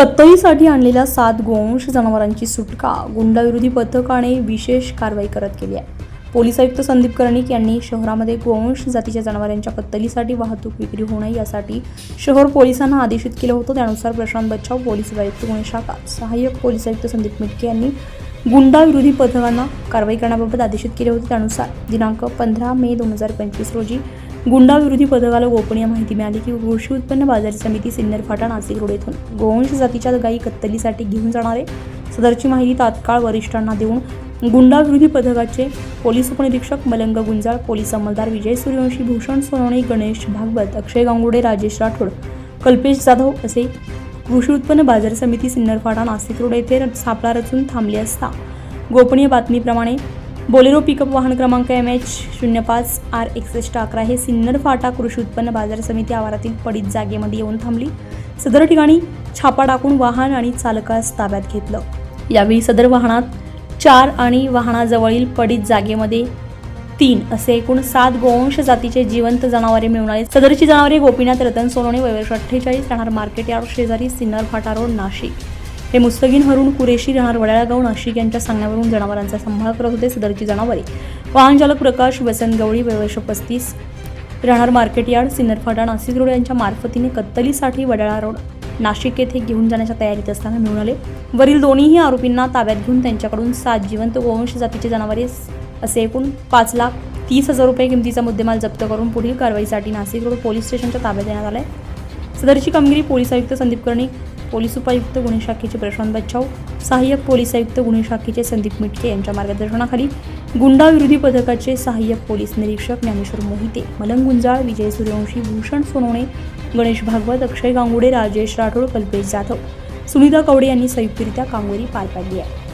कत्तलीसाठी आणलेल्या सात गोवंश जनावरांची सुटका गुंडाविरोधी पथकाने विशेष कारवाई करत केली आहे. पोलीस आयुक्त संदीप कर्णिक यांनी शहरामध्ये गोवंश जातीच्या जनावरांच्या कत्तलीसाठी वाहतूक विक्री होऊ नये यासाठी शहर पोलिसांना आदेशित केलं होतं. त्यानुसार प्रशांत बच्चाव पोलीस आयुक्त गुन्हे शाखा सहाय्यक पोलीस आयुक्त संदीप मिटके यांनी गुंडाविरोधी पथकांना कारवाई करण्याबाबत आदेशित केले होते. त्यानुसार दिनांक पंधरा मे दोन हजार पंचवीस रोजी गुंडाविरोधी पथकाला गोपनीय माहिती मिळाली की कृषी उत्पन्न बाजार समिती सिन्नर फाटा नाशिक रोड येथून गोवंश जातीच्या गायी कत्तलीसाठी घेऊन जाणारे. सदरची माहिती तात्काळ वरिष्ठांना देऊन गुंडाविरोधी पथकाचे पोलीस उपनिरीक्षक मलंग गुंजाळ पोलीस अंमलदार विजय सूर्यवंशी भूषण सोनवणे गणेश भागवत अक्षय गांगुडे राजेश राठोड कल्पेश जाधव असे कृषी उत्पन्न बाजार समिती सिन्नरफाटा नाशिक रोड येथे सापळा रचून थांबली असता. गोपनीय बातमीप्रमाणे बोलेरो पिकअप वाहन क्रमांक एम एच शून्य पाच आर एकसष्ट अकरा हे सिन्नर फाटा कृषी उत्पन्न बाजार समिती आवारातील पडीत जागेमध्ये येऊन थांबली. सदर ठिकाणी छापा टाकून वाहन आणि चालकास ताब्यात घेतलं. यावेळी सदर वाहनात चार आणि वाहनाजवळील पडीत जागेमध्ये तीन असे एकूण सात गोवंश जातीचे जिवंत जनावरे मिळून आले सदरची जनावरे गोपीनाथ रतन सोनवणे वयवर्ष अठ्ठेचाळीस राहणार मार्केट यार्ड शेजारी सिन्नर फाटा रोड नाशिक. हे मुस्तगीन हरून कुरेशी राहणार वडाळगाव नाशिक यांच्या सांगण्यावरून जनावरांचा सांभाळ करत होते सदरची जनावरे. वाहनचालक प्रकाश वसंत गवळी वयवर्ष पस्तीस राहणार मार्केट यार्ड सिन्नर फाटा नाशिक रोड यांच्या मार्फतीने कत्तलीसाठी वडाळा रोड नाशिक येथे घेऊन जाण्याच्या तयारीत असताना मिळून आले. वरील दोन्हीही आरोपींना ताब्यात घेऊन त्यांच्याकडून सात जिवंत गोवंश जातीचे जनावरे असे एकूण पाच लाख तीस हजार रुपये किमतीचा मुद्देमाल जप्त करून पुढील कारवाईसाठी नाशिक रोड पोलीस स्टेशनच्या ताब्यात देण्यात आलाय. सदरची कामगिरी पोलीस आयुक्त संदीप कर्णिक पोलीस उपायुक्त गुन्हे शाखेचे प्रशांत बच्चाव सहाय्यक पोलीस आयुक्त गुन्हे शाखेचे संदीप मिटके यांच्या मार्गदर्शनाखाली गुंडाविरोधी पथकाचे सहाय्यक पोलीस निरीक्षक ज्ञानेश्वर मोहिते मलंग गुंजाळ विजय सूर्यवंशी भूषण सोनवणे गणेश भागवत अक्षय गांगुडे राजेश राठोड कल्पेश जाधव सुनीता कवडे यांनी संयुक्तरित्या कामगिरी पार पाडली आहे.